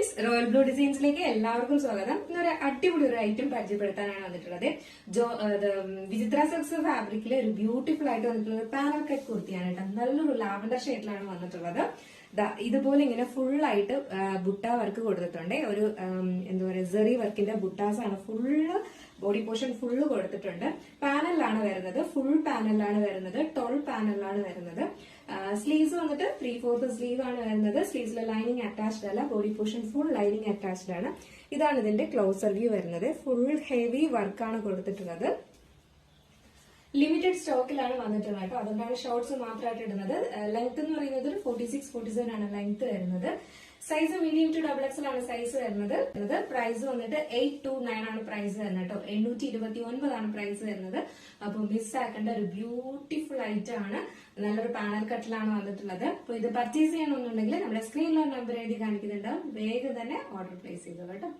Friends royal blue ഡിസൈൻസിലേക്ക് എല്ലാവർക്കും സ്വാഗതം. ഇന്നൊരു അടിപൊളി ഒരു ഐറ്റം പരിചയപ്പെടുത്താനാണ് വന്നിട്ടുള്ളത്. ജോ വിചിത്ര സെക്സ് ഫാബ്രിക്കിൽ ഒരു ബ്യൂട്ടിഫുൾ ആയിട്ട് വന്നിട്ടുള്ള പാനൽ കട്ട് കുർത്തിയാണ് കേട്ടോ. നല്ലൊരു ലാവൻഡർ ഷെയ്ഡിലാണ് വന്നിട്ടുള്ളത്. ഇതുപോലെ ഇങ്ങനെ ഫുൾ ആയിട്ട് ബുട്ട വർക്ക് കൊടുത്തിട്ടുണ്ട്. ഒരു എന്താ പറയുക സെറി വർക്കിന്റെ ബുട്ടാസ് ആണ് ഫുള്ള് ബോഡി പോർഷൻ ഫുള്ള് കൊടുത്തിട്ടുണ്ട്. പാനലിലാണ് വരുന്നത് ഫുൾ പാനലിലാണ് വരുന്നത് ടോൾ പാനലിലാണ് വരുന്നത്. സ്ലീവ്സ് വന്നിട്ട് ത്രീ ഫോർത്ത് സ്ലീവ് ആണ് വരുന്നത്. സ്ലീവ്സിലെ ലൈനിങ് അറ്റാച്ച്ഡ് അല്ല body portion full lining attached ആണ്. ഇതാണ് ഇതിന്റെ ക്ലോസർ വ്യൂ വരുന്നത്. ഫുൾ ഹെവി വർക്കാണ് കൊടുത്തിട്ടുള്ളത്. ലിമിറ്റഡ് സ്റ്റോക്കിലാണ് വന്നിട്ടുള്ളത് കേട്ടോ. അതുകൊണ്ടാണ് ഷോർട്സ് മാത്രമായിട്ട് ഇടുന്നത്. ലെങ്ത് എന്ന് പറയുന്നത് ഒരു ഫോർട്ടി സിക്സ് ഫോർട്ടി സെവൻ ആണ് ലെങ്ത് വരുന്നത്. Size medium to double XL ആണ് സൈസ് വരുന്നത്. പ്രൈസ് വന്നിട്ട് എയ്റ്റ് ടു നയൻ ആണ് പ്രൈസ് വരുന്നത് കേട്ടോ എണ്ണൂറ്റി ഇരുപത്തി ഒൻപതാണ് പ്രൈസ് വരുന്നത്. അപ്പോൾ മിസ് ആക്കേണ്ട ഒരു ബ്യൂട്ടിഫുൾ ഐറ്റം ആണ്. നല്ലൊരു പാനൽ കട്ടിലാണ് വന്നിട്ടുള്ളത്. അപ്പോൾ ഇത് പർച്ചേസ് ചെയ്യണമെന്നുണ്ടെങ്കിൽ നമ്മുടെ സ്ക്രീനിലൊരു നമ്പർ എഴുതി കാണിക്കുന്നുണ്ടാവും വേഗം തന്നെ ഓർഡർ പ്ലേസ് ചെയ്തു കേട്ടോ.